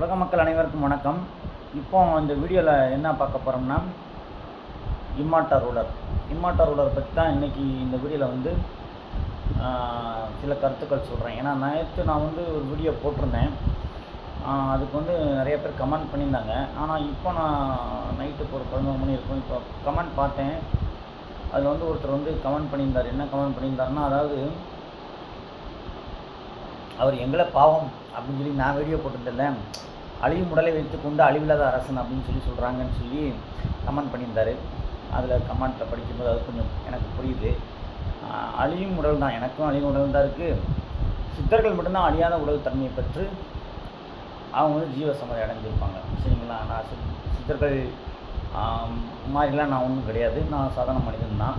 உலக மக்கள் அனைவருக்கும் வணக்கம். இப்போ இந்த வீடியோவில் என்ன பார்க்க போகிறோம்னா இம்மாட்டா ரூலர். இம்மாட்டா ரூலர் பற்றி தான் இன்றைக்கி இந்த வீடியோவில் வந்து சில கருத்துக்கள் சொல்கிறேன் ஏன்னா நேற்று நான் வந்து ஒரு வீடியோ போட்டிருந்தேன். அதுக்கு வந்து நிறைய பேர் கமெண்ட் பண்ணியிருந்தாங்க. ஆனால் இப்போ நான் நைட்டு ஒரு பதினோரு மணி இருக்கும். இப்போ கமெண்ட் பார்த்தேன். அதில் வந்து ஒருத்தர் வந்து கமெண்ட் பண்ணியிருந்தார். என்ன கமெண்ட் பண்ணியிருந்தாருன்னா அதாவது அவர் எங்களை பாவம் அப்படின்னு சொல்லி நான் வீடியோ போட்டிருந்தேன் அழியும் உடலை வைத்துக்கொண்டு அழிவில்லாத அரசன் அப்படின்னு சொல்லி சொல்கிறாங்கன்னு சொல்லி கமெண்ட் பண்ணியிருந்தாரு. அதில் கமெண்ட்டில் படிக்கும்போது அது கொஞ்சம் எனக்கு புரியுது. அழியும் உடல் தான். எனக்கும் அழியும் உடல் தான் இருக்குது சித்தர்கள் மட்டும்தான் அழியாத உடல் தன்மையை பெற்று அவங்க வந்து ஜீவசமதி அடைஞ்சிருப்பாங்க. சரிங்களா? நான் சித்- சித்தர்கள் மாதிரிலாம் நான் ஒன்றும் கிடையாது. நான் சாதாரண மனிதன் தான்.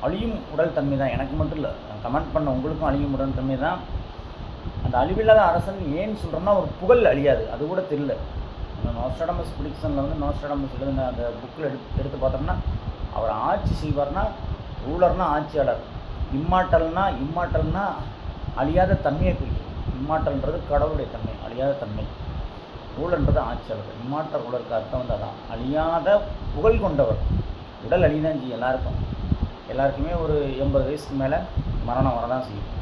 அழியும் உடல் தன்மை தான். எனக்கு மட்டும் இல்லை. கமெண்ட் பண்ண உங்களுக்கும் அழியும் உடல் தன்மை தான். அந்த அழிவில்லாத அரசன் ஏன்னு சொல்கிறோம்னா ஒரு புகழ் அழியாது. அது கூட தெரியல. அந்த நோஸ்டடமஸ் பிடிக்ஷனில் வந்து நோஸ்டடமஸ் எழுதின அந்த புக்கில் எடுத்து எடுத்து பார்த்தோம்னா அவர் ஆட்சி செய்வார்னா ரூலர்னா ஆட்சியாளர். இம்மாட்டல்னா இம்மாட்டல்னா அழியாத தன்மையை குறிக்கும் இம்மாட்டல்ன்றது கடவுளுடைய தன்மை அழியாத தன்மை. ரூலன்றது ஆட்சியாளர். இம்மாட்டல் ரூலருக்கு அர்த்தம் வந்து அதான். அழியாத புகழ் கொண்டவர். உடல் அழிதான் செய்யும் எல்லாருக்கும். எல்லாருக்குமே ஒரு எண்பது வயசுக்கு மேலே மரணம் வரதான் செய்யும்.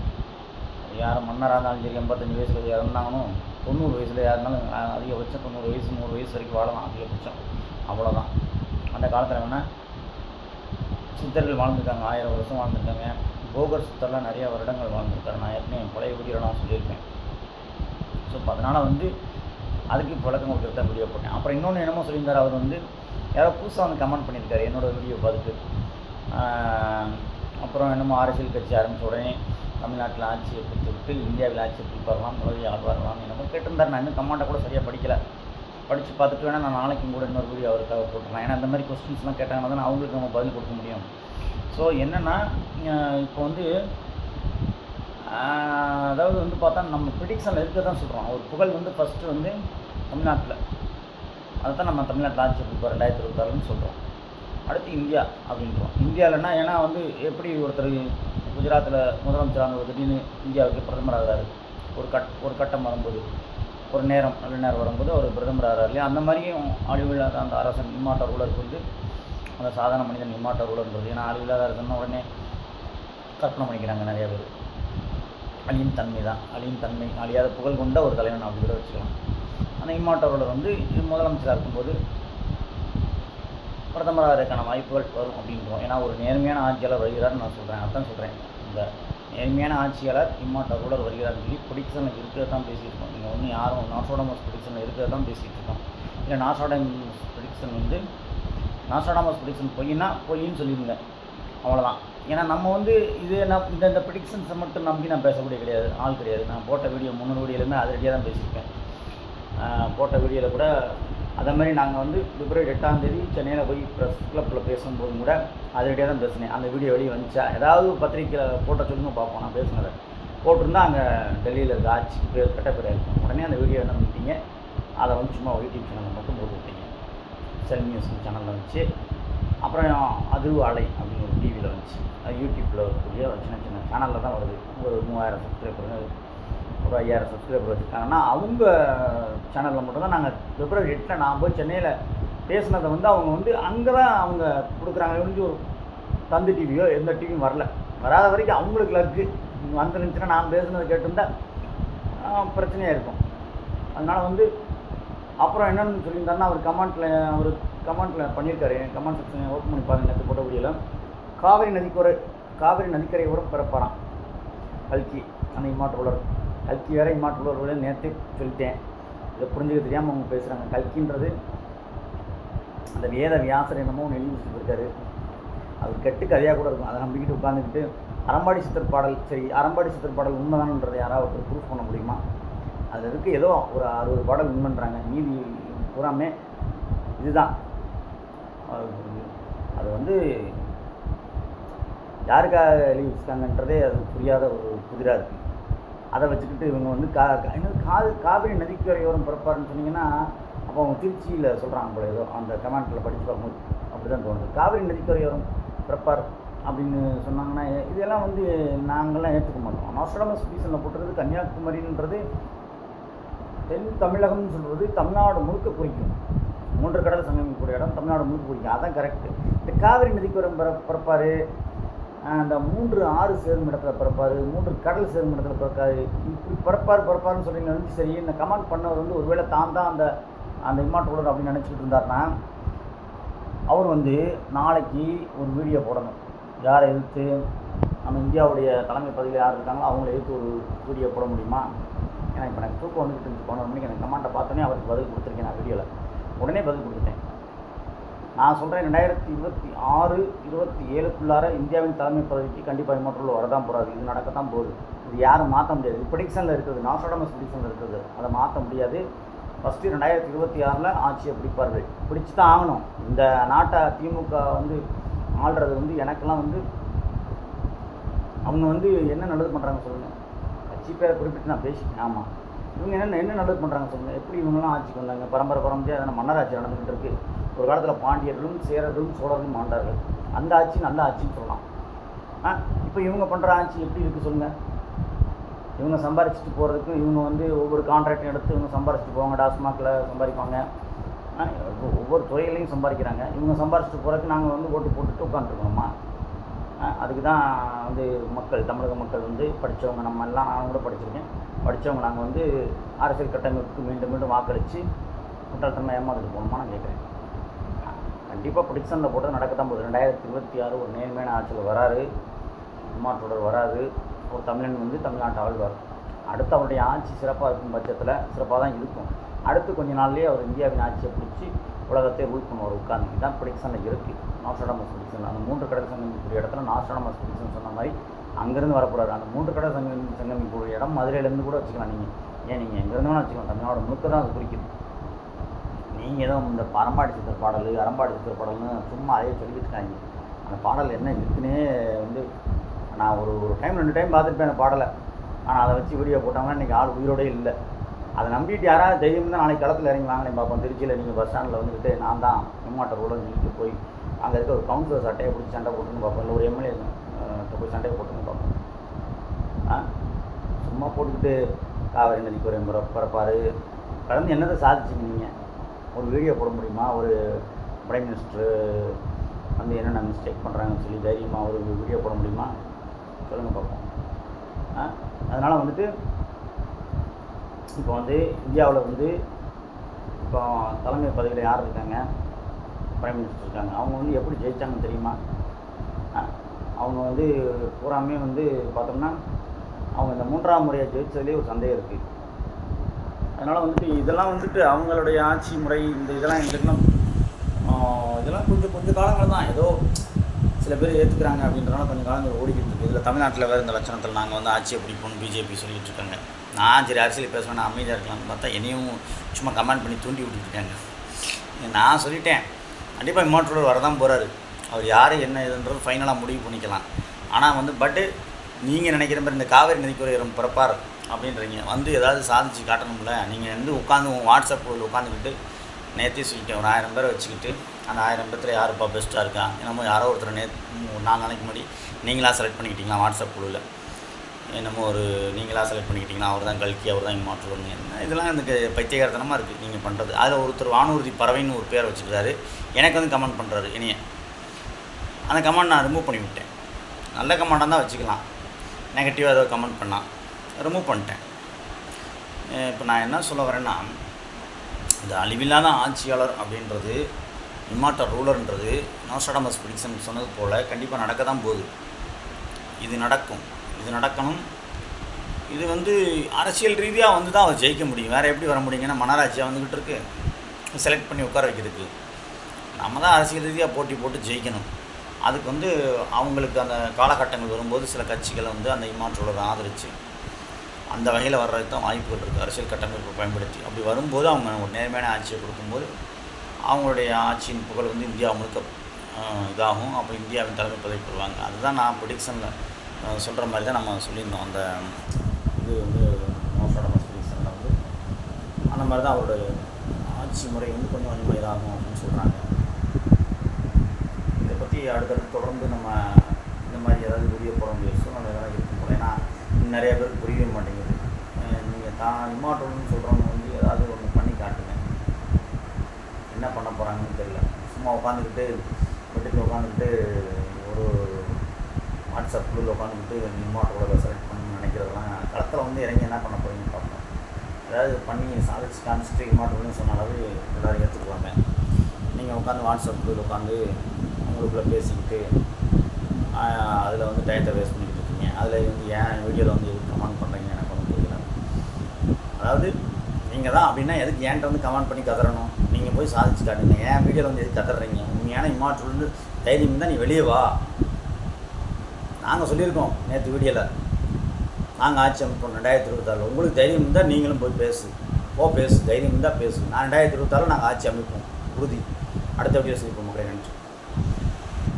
யார் மன்னராக இருந்தாலும் சரி எண்பத்தஞ்சு வயசில் இறந்தாங்கன்னு தொண்ணூறு வயசில் யாருனாலும் அதிகபட்சம் தொண்ணூறு வயசு நூறு வயசு வரைக்கும் வாழலாம் அதிகபட்சம். அவ்வளோதான் அந்த காலத்தில் வேணால் சித்தர்கள் வாழ்ந்துருக்காங்க ஆயிரம் வருஷம் வாழ்ந்துருக்காங்க. போகர் சித்தர்லாம் நிறையா வருடங்கள் வாழ்ந்துருக்காரு நான் ஏற்கனவே பழைய வீடியோவில் சொல்லியிருக்கேன். ஸோ அதனால் வந்து அதுக்கு பழக்கம் விளக்கம் கொடுக்குறது தான் வீடியோ போட்டேன். அப்புறம் இன்னொன்று என்னமோ சொல்லியிருந்தார் அவர் வந்து யாரோ புதுசாக வந்து கமெண்ட் பண்ணியிருக்காரு என்னோட வீடியோ பார்த்துட்டு. அப்புறம் என்னமோ அரசியல் கட்சி ஆரம்பித்த உடனே தமிழ்நாட்டில் ஆட்சியை கொடுத்துட்டு இந்தியாவில் ஆட்சியை எப்படி வரலாம் உலகில் வரலாம் என்னமோ கேட்டிருந்தார். நான் இன்னும் கமாண்டை கூட சரியாக படிக்கலை. படித்து பார்த்துட்டு வேணால் நான் நாளைக்கும் கூட இன்னொரு வீடியோ அவருக்காக போட்டுறேன் ஏன்னா இந்த மாதிரி கொஸ்டின்ஸ்லாம் கேட்டாங்கன்னா தான் அவங்களுக்கு நம்ம பதில் கொடுக்க முடியும். ஸோ என்னென்னா இப்போ வந்து அதாவது வந்து பார்த்தா நம்ம ப்ரிடிக்ஷனில் இருக்க தான் சொல்கிறோம் ஒரு புகழ் வந்து ஃபஸ்ட்டு வந்து தமிழ்நாட்டில். அதை தான் நம்ம தமிழ்நாட்டில் ஆட்சி கொடுப்போம் ரெண்டாயிரத்தி இருபத்தாறுன்னு சொல்கிறோம் அடுத்து இந்தியா அப்படின்றோம். இந்தியாவிலனா ஏன்னா வந்து எப்படி ஒருத்தர் குஜராத்தில் முதலமைச்சராக திடீர்னு இந்தியாவுக்கு பிரதமர் ஆகிறாரு. ஒரு கட் ஒரு கட்டம் வரும்போது ஒரு நேரம் நல்ல நேரம் வரும்போது அவர் பிரதமர் ஆகிறார் இல்லையா? அந்த மாதிரியும் அழிவில்லாத அந்த அரசன் இம்மாட்ட ரூலருக்கு வந்து அந்த சாதாரண மனிதன் இம்மாட்ட ரூலர்ன்றது ஏன்னா அழிவில்லாத அரசன் உடனே கற்பனை பண்ணிக்கிறாங்க நிறையா பேர். அழியும் தன்மை தான். அழியும் தன்மை அழியாத புகழ் கொண்ட ஒரு தலைவன் அப்படி கூட வச்சுக்கலாம். அந்த இம்மாட்ட ரூலர் வந்து முதலமைச்சராக இருக்கும்போது பிரதமராக இருக்கான வாய்ப்புகள் வரும் அப்படின்றோம். ஏன்னா ஒரு நேர்மையான ஆட்சியாளர் வருகிறார்னு நான் சொல்கிறேன் அதான் சொல்கிறேன் இந்த நேர்மையான ஆட்சியாளர் இம்மாட்ட ரூலர் வருகிறார் சொல்லி ப்ரிடிக்ஷனில் இருக்கிறது தான் பேசியிருக்கோம். நீங்கள் ஒன்று யாரும் நாசோடமஸ் ப்ரிடிக்ஷனில் இருக்கிறது தான் பேசிகிட்டு இருக்கோம் இல்லை நாசோடமஸ் ப்ரிடிக்ஷன் வந்து நாசோடாமஸ் ப்ரிடிக்ஷன் பொய்னா பொய்ன்னு சொல்லியிருந்தேன். அவ்வளோதான் ஏன்னா நம்ம வந்து இது நான் இந்த இந்த ப்ரிடிக்ஷன்ஸை மட்டும் நம்பி நான் பேசக்கூடிய கிடையாது ஆள் கிடையாது. நான் போட்ட வீடியோ முன்னூறு வீடியோலேருந்து அதிரடியாக தான் பேசியிருக்கேன். போட்ட வீடியோவில் கூட அதே மாதிரி நாங்கள் வந்து பிப்ரவரி எட்டாந்தேதி சென்னையில் போய் ப்ரெஸ் கிளப்பில் பேசும்போது கூட அதிரடியாக தான் பேசினேன். அந்த வீடியோ வெளியே வந்துச்சா? ஏதாவது பத்திரிக்கையில் போட்ட சொல்லுங்க பார்ப்போம். நான் பேசுனதை. போட்டிருந்தா அங்கே டெல்லியில் இருக்க ஆட்சிக்கு பேர் கட்ட பேர் இருக்கும் உடனே அந்த வீடியோ என்ன பண்ணிட்டீங்க? அதை வந்து சும்மா யூடியூப் சேனலில் மட்டும் போட்டு விட்டீங்க. செல் நியூஸ் சேனலில் வந்துச்சு அப்புறம் அது அலை அப்படின்னு ஒரு டிவியில் வந்துச்சு யூடியூப்பில் இருக்கக்கூடிய ஒரு சின்ன சின்ன சேனலில் தான் வருது. ஒரு மூவாயிரம் சப்ஸ்கிரைபர் ஒரு ஐயாயிரம் சப்ஸ்கிரைபர் வச்சுருக்காங்கன்னா அவங்க சேனலில் மட்டும்தான் நாங்கள் பிப்ரவரி எட்டில் நான் போய் சென்னையில் பேசினதை வந்து அவங்க வந்து அங்கே தான் அவங்க கொடுக்குறாங்க. முடிஞ்சு ஒரு தந்து டிவியோ எந்த டிவியும் வரல. வராத வரைக்கும் அவங்களுக்கு லக்கு வந்துருந்துச்சுன்னா நான் பேசுனதை கேட்டிருந்தா பிரச்சனையாக இருக்கும். அதனால் வந்து அப்புறம் என்னென்னு சொல்லியிருந்தாருன்னா அவர் கமெண்ட்டில் அவர் கமெண்ட்டில் பண்ணியிருக்காரு. கமெண்ட் செக்ஷன் ஓப்பன் பண்ணி பாருங்க நேற்று போட்ட வீடியோவில் காவிரி நதிக்கரை காவிரி நதிக்கரை ஓரம் பிறப்பாராம். கல்கி அந்த இம்மாட்டு உலர் கல்கி வேற இம்மாட்டு உலர் நேற்று சொல்லிட்டேன். இதை புரிஞ்சுக்க தெரியாமல் அவங்க பேசுகிறாங்க கல்கின்றது அந்த வேத வியாசர் என்னமோ ஒன்று எழுதி வச்சுட்டு அது கெட்டு கதையாக கூட இருக்கும். அதை நம்பிக்கிட்டு உட்காந்துக்கிட்டு அறம்பாடி சித்தர் பாடல் சரி அறம்பாடி சித்தர் பாடல் உண்மைதானன்றதை யாராவது ஒருத்தர் ப்ரூஃப் பண்ண முடியுமா? அதில் இருக்குது ஏதோ ஒரு அறுபது பாடல் உண்மைன்றாங்க. மீதி பூராமே இதுதான். அது- அது வந்து யாருக்காக எழுதி வச்சுருக்காங்கன்றதே அது புரியாத ஒரு புதிராக இருக்குது அதை வச்சுக்கிட்டு இவங்க வந்து கா கா- காது காவிரி நதிக்கரையோரம் பிறப்பாருன்னு சொன்னீங்கன்னா அப்போ அவங்க திருச்சியில் சொல்கிறாங்க போல ஏதோ அந்த கமெண்ட்டில் படித்து பார்க்கும்போது. அப்படி தான் தோணுது. காவிரி நதிக்கரையோரம் பிறப்பார் அப்படின்னு சொன்னாங்கன்னா இதெல்லாம் வந்து நாங்கள்லாம் ஏற்றுக்க மாட்டோம். நாஸ்டோடமஸ் பீசனில் போட்டுறது கன்னியாகுமரின்றது தென் தமிழகம்னு சொல்கிறது தமிழ்நாடு முழுக்க குறிக்கும். மூன்று கடல் சங்கமிக்கக்கூடிய இடம் தமிழ்நாடு முழுக்க குறிக்கும். அதான் கரெக்டு இந்த காவிரி நதிக்கு பிற பிறப்பார் அந்த மூன்று ஆறு சேரும் இடத்துல பிறப்பார் மூன்று கடல் சேரும் இடத்துல பிறக்காரு. இப்படி பிறப்பார் பிறப்பாருன்னு சொல்லி நினச்சி சரி இந்த கமெண்ட் பண்ணவர் வந்து ஒருவேளை தான் தான் அந்த அந்த இம்மாட்டோடர் அப்படின்னு நினச்சிட்டு இருந்தாருன்னா அவர் வந்து நாளைக்கு ஒரு வீடியோ போடணும். யாரை எதிர்த்து நம்ம இந்தியாவுடைய தலைமை பதவியில் யார் இருக்காங்களோ அவங்கள எதிர்த்து ஒரு வீடியோ போட முடியுமா? ஏன்னா இப்போ எனக்கு தூக்கம் வந்துட்டு இருந்துச்சு போன மணிக்கு எனக்கு கமெண்ட்டை பார்த்தோன்னே அவருக்கு பதில் கொடுத்துருக்கேன் நான் வீடியோவில் உடனே பதில் கொடுத்துட்டேன். நான் சொல்கிறேன் ரெண்டாயிரத்தி இருபத்தி ஆறு இருபத்தி ஏழுக்குள்ளார இந்தியாவின் தலைமை பதவிக்கு கண்டிப்பாக இம்மற்றூர் வரதான் போகிறாது இது நடக்கத்தான் போகுது. இது யாரும் மாற்ற முடியாது. இது ப்ரிடிக்ஷனில் இருக்குது. நாசோடமஸ் ப்ரிடிக்ஷனில் இருக்குது. அதை மாற்ற முடியாது. ஃபஸ்ட்டு ரெண்டாயிரத்தி இருபத்தி ஆறில் ஆட்சியை பிடிப்பார்கள். பிடிச்சி தான் ஆகணும். இந்த நாட்டை திமுக வந்து ஆள்றது வந்து எனக்கெல்லாம் வந்து அவங்க வந்து என்ன நல்லது பண்ணுறாங்க சொல்லுங்கள் கட்சி பேரை குறிப்பிட்டு நான் பேசிட்டேன். ஆமாம் இவங்க என்ன என்ன நல்லது பண்ணுறாங்க சொல்லுங்கள் எப்படி இவங்கெல்லாம் ஆட்சிக்கு வந்தாங்க? பரம்பரை பரம்பரையாக அதனால் மன்னராட்சி நடந்துக்கிட்டு இருக்குது ஒரு காலத்தில் பாண்டியர்களும் சேரர்களும் சோழர்களும் ஆண்டார்கள். அந்த ஆட்சி நல்ல ஆட்சின்னு சொல்லலாம். ஆ இப்போ இவங்க பண்ணுற ஆட்சி எப்படி இருக்குது சொல்லுங்கள் இவங்க சம்பாரிச்சிட்டு போகிறதுக்கு இவங்க வந்து ஒவ்வொரு கான்ட்ராக்டும் எடுத்து இவங்க சம்பாரிச்சிட்டு போவாங்க. டாஸ்மாகில் சம்பாதிப்பாங்க. ஒவ்வொரு- ஒவ்வொரு துறையிலையும் சம்பாதிக்கிறாங்க. இவங்க சம்பாரிச்சிட்டு போகிறதுக்கு நாங்கள் வந்து ஓட்டு போட்டுட்டு உட்காந்துருக்கணுமா அதுக்கு தான் வந்து மக்கள் தமிழக மக்கள் வந்து படித்தவங்க நம்ம எல்லாம் நான் கூட படிச்சிருக்கேன். படித்தவங்க நாங்கள் வந்து அரசியல் கட்டமைப்புக்கு மீண்டும் மீண்டும் வாக்களித்து முட்டாள்தன்மை ஏமாந்துட்டு போகணுமா நான் கேட்குறேன். கண்டிப்பாக ப்ரிடிக்ஷனில் போட்டு நடக்க தான் போகுது. ரெண்டாயிரத்தி இருபத்தி ஆறு ஒரு நேர்மையான ஆட்சியில் வராரு. உமாற்றோடர் வராது. ஒரு தமிழன் வந்து தமிழ்நாட்டை ஆழ்வார். அடுத்து அவருடைய ஆட்சி சிறப்பாக இருக்கும் பட்சத்தில் சிறப்பாக தான் இருக்கும். அடுத்து கொஞ்ச நாள்லேயே அவர் இந்தியாவின் ஆட்சியை பிடிச்சி உலகத்தை ரூல் பண்ணுவார் உட்கார்ந்து தான் ப்ரிடிக்ஷனில் இருக்குது நாஸ்டாடமஸ் ப்ரிடிக்ஷன் அந்த மூன்று கடல் சங்கமிக்கூடிய இடத்துல நாஸ்டாடமஸ் ப்ரிடிக்ஷன் சொன்ன மாதிரி அங்கேருந்து வரக்கூடாது அந்த மூன்று கடல் சங்கம் சங்கமிக்கூடிய இடம் மதுரையிலேருந்து கூட வச்சுக்கலாம் நீங்கள் ஏன் நீங்கள் எங்கேருந்து வேணால் வச்சுக்கலாம். தமிழ்நாடு முழுக்க தான் அது குறிக்குது. நீங்கள் தான் இந்த பரம்பாடி சித்திர பாடல் அரம்பாடி சித்திர பாடல்னு சும்மா அதே சொல்லிட்டு இருக்காங்க அந்த பாடல் என்ன இருக்குன்னே வந்து நான் ஒரு ஒரு டைம் ரெண்டு டைம் பார்த்துருப்பேன் அந்த பாடலை. ஆனால் அதை வச்சு வீடியோ போட்டாங்கன்னா இன்றைக்கி ஆள் உயிரோடே இல்லை. அதை நம்பிட்டு யாராவது தைரியம் தான் நாளைக்கு களத்தில் இறங்கி வாங்கினேன் பார்ப்போம். திருச்சியில் நீங்கள் பஸ் ஸ்டாண்டில் வந்துக்கிட்டு நான் தான் எம்மாட்ட ரோட சொல்லிட்டு போய் அங்கே இருக்க ஒரு கவுன்சிலர் சட்டையை பிடிச்சி சண்டை போட்டுன்னு பார்ப்போம். இல்லை ஒரு எம்எல்ஏ போய் சண்டையை போட்டுன்னு பார்ப்போம். ஆ? சும்மா போட்டுக்கிட்டு காவேரி நதிக்கு ஒரு பிறப்பாரு பிறப்பார். கடந்து என்னதை சாதிச்சிங்க நீங்கள் ஒரு வீடியோ போட முடியுமா? ஒரு பிரைம் மினிஸ்டர் வந்து என்னென்ன மிஸ்டேக் பண்ணுறாங்கன்னு சொல்லி தைரியமாக ஒரு வீடியோ போட முடியுமா? சொல்லுங்கள் பார்ப்போம். ஆ? அதனால் வந்துட்டு இப்போ வந்து இந்தியாவில் வந்து இப்போ தலைமை பதவியில் யார் இருக்காங்க? பிரைம் மினிஸ்டர் இருக்காங்க. அவங்க வந்து எப்படி ஜெயிச்சாங்கன்னு தெரியுமா? அவங்க வந்து பூராமே வந்து பார்த்தோம்னா அவங்க இந்த மூன்றாம் முறையை ஜெயிச்சதுலேயே ஒரு சந்தேகம் இருக்குது அதனால் வந்துட்டு இதெல்லாம் வந்துட்டு அவங்களுடைய ஆட்சி முறை இந்த இதெல்லாம் எங்களுக்கு இதெல்லாம் கொஞ்சம் கொஞ்சம் காலங்கள் தான். ஏதோ சில பேர் ஏற்றுக்கிறாங்க அப்படின்றனால கொஞ்சம் காலங்கள் ஓடிக்கிட்டு இருக்குது இதில் தமிழ்நாட்டில் வேறு இந்த லட்சணத்தில் நாங்கள் வந்து ஆட்சியை பிடிப்போம் பிஜேபி சொல்லிட்டு இருக்காங்க. நான் சரி அரசியல் பேசுவேன் நான் அமைதியாக இருக்கலாம்னு பார்த்தா என்னையும் சும்மா கமெண்ட் பண்ணி தூண்டி விட்டுருக்காங்க நான் சொல்லிட்டேன். கண்டிப்பாக இம்மாற்றோடு வரதான் போகிறாரு அவர் யார் என்ன இதுன்றது ஃபைனலாக முடிவு பண்ணிக்கலாம். ஆனால் வந்து பட்டு நீங்கள் நினைக்கிற மாதிரி இந்த காவேரி நதிக்கு ஒரு பிறப்பார். அப்படின்றீங்க. வந்து ஏதாவது சாதிச்சு காட்டணும்ல? நீங்கள் வந்து உட்காந்து வாட்ஸ்அப் உட்காந்துக்கிட்டு நேற்றே சொல்லிட்டேன் ஒரு ஆயிரம் பேரை வச்சுக்கிட்டு அந்த ஆயிரம் பேர்த்தில் யாருப்பா பெஸ்ட்டாக இருக்கா? என்னமோ யாரோ ஒருத்தர் நே நாலு நாளைக்கு முன்னாடி நீங்களாக செலக்ட் பண்ணிக்கிட்டீங்களா வாட்ஸ்அப் குழுவில் என்னமோ ஒரு நீங்களாக செலக்ட் பண்ணிக்கிட்டீங்களா? அவர் தான் கல்கி அவர் தான் இங்கே மாற்றுவாங்க என்ன இதெல்லாம் எனக்கு பைத்தியகாரத்தனமாக இருக்குது நீங்கள் பண்ணுறது அதில் ஒருத்தர் வானூர்தி பறவைன்னு ஒரு பேரை வச்சுக்கிறாரு எனக்கு வந்து கமெண்ட் பண்ணுறாரு இனிய. அந்த கமெண்ட் நான் ரிமூவ் பண்ணி விட்டேன். நல்ல கமெண்டாக தான் வச்சுக்கலாம். நெகட்டிவாக ஏதோ கமெண்ட் பண்ணால் ரிமூவ் பண்ணிட்டேன். இப்போ நான் என்ன சொல்ல வரேன்னா இந்த அழிவில்லாத ஆட்சியாளர் அப்படின்றது இம்மாட்ட ரூலர்ன்றது நோஸ்டாடமஸ் பிடிக்சன் சொன்னது போல் கண்டிப்பாக நடக்க தான் போகுது. இது நடக்கும். இது நடக்கணும். இது வந்து அரசியல் ரீதியாக வந்து தான் அவர் ஜெயிக்க முடியும். வேறு எப்படி வர முடியுங்கன்னா மனராட்சியாக வந்துக்கிட்டு இருக்கு. செலக்ட் பண்ணி உட்கார வைக்கிறதுக்கு. நம்ம தான் அரசியல் ரீதியாக போட்டி போட்டு ஜெயிக்கணும். அதுக்கு வந்து அவங்களுக்கு அந்த காலகட்டங்கள் வரும்போது சில கட்சிகளை வந்து அந்த இம்மாற்றோட ஆதரிச்சு அந்த வகையில் வர்றதுக்கு தான் வாய்ப்புகள் இருக்குது அரசியல் கட்டமைப்பை பயன்படுத்தி. அப்படி வரும்போது அவங்க ஒரு நேர்மையான ஆட்சியை கொடுக்கும்போது அவங்களுடைய ஆட்சியின் புகழ் வந்து இந்தியா முழுக்க இதாகும். அப்போ இந்தியாவின் தலைமை பதவி பெறுவாங்க. அதுதான் நான் ப்ரிடிக்ஷனில் சொல்கிற மாதிரி தான் நம்ம சொல்லியிருந்தோம். அந்த இது வந்து மோசடமஸ் ப்ரிடிக்ஷனில் வந்து அந்த மாதிரி தான் அவரோட ஆட்சி முறை வந்து கொஞ்சம் கொஞ்சமாக இதாகும் அப்படின்னு சொல்கிறாங்க இதை பற்றி அடுத்தடுத்து தொடர்ந்து நம்ம இந்த மாதிரி ஏதாவது வீடியோ போட முடியும் சூழ்நிலை தான் இருக்கும் போல ஏன்னா நிறைய பேருக்கு புரியவே மாட்டேங்குது. நீங்கள் தான் இம்மாட்டோன்னு சொல்கிறவங்க வந்து எதாவது ஒன்று பண்ணி காட்டுங்க. என்ன பண்ண போகிறாங்கன்னு தெரியல. சும்மா உட்காந்துக்கிட்டு வீட்டுக்கு உட்காந்துக்கிட்டு ஒரு வாட்ஸ்அப் குழுவில் உட்காந்துக்கிட்டு இம்மாட்டோட செலக்ட் பண்ணணும்னு நினைக்கிறதெல்லாம் களத்தில் வந்து இறங்கி என்ன பண்ண போகிறீங்கன்னு பார்ப்போம். ஏதாவது பண்ணி சாதிச்சு காமிச்சிட்டு இம்மாட்டோன்னு சொன்ன அளவு எல்லோரும் ஏற்றுக்குவாங்க நீங்கள் உட்காந்து வாட்ஸ்அப் குழுவில் உட்காந்து உங்களுக்குள்ளே பேசிக்கிட்டு அதில் வந்து டயத்தை வேஸ்ட் பண்ணி பண்ணுறீங்க அதில் வந்து ஏன் வீடியோவில் வந்து கமெண்ட் பண்ணுறீங்க எனக்கு ஒன்றும் புரியல. அதாவது நீங்கள் தான் அப்படின்னா எதுக்கு ஏன்ட்ட வந்து கமெண்ட் பண்ணி கதறணும்? நீங்கள் போய் சாதிச்சு காட்டுங்க. ஏன் வீடியோவில் வந்து எதுக்கு கதறீங்க? உண்மையான இம்மாற்றல் வந்து தைரியம் தான் நீ வெளியே வா. நாங்கள் சொல்லியிருக்கோம் நேற்று வீடியோவில் நாங்கள் ஆட்சி அமைப்போம் ரெண்டாயிரத்தி இருபத்தாறில். உங்களுக்கு தைரியம் இருந்தால் நீங்களும் போய் பேசு. போ பேசு. தைரியம் இருந்தால் பேசு. நான் ரெண்டாயிரத்தி இருபத்தாறில் நாங்கள் ஆட்சி அமைப்போம். உறுதி. அடுத்த வீடியோ சொல்லிப்போம் மக்களை. நினச்சி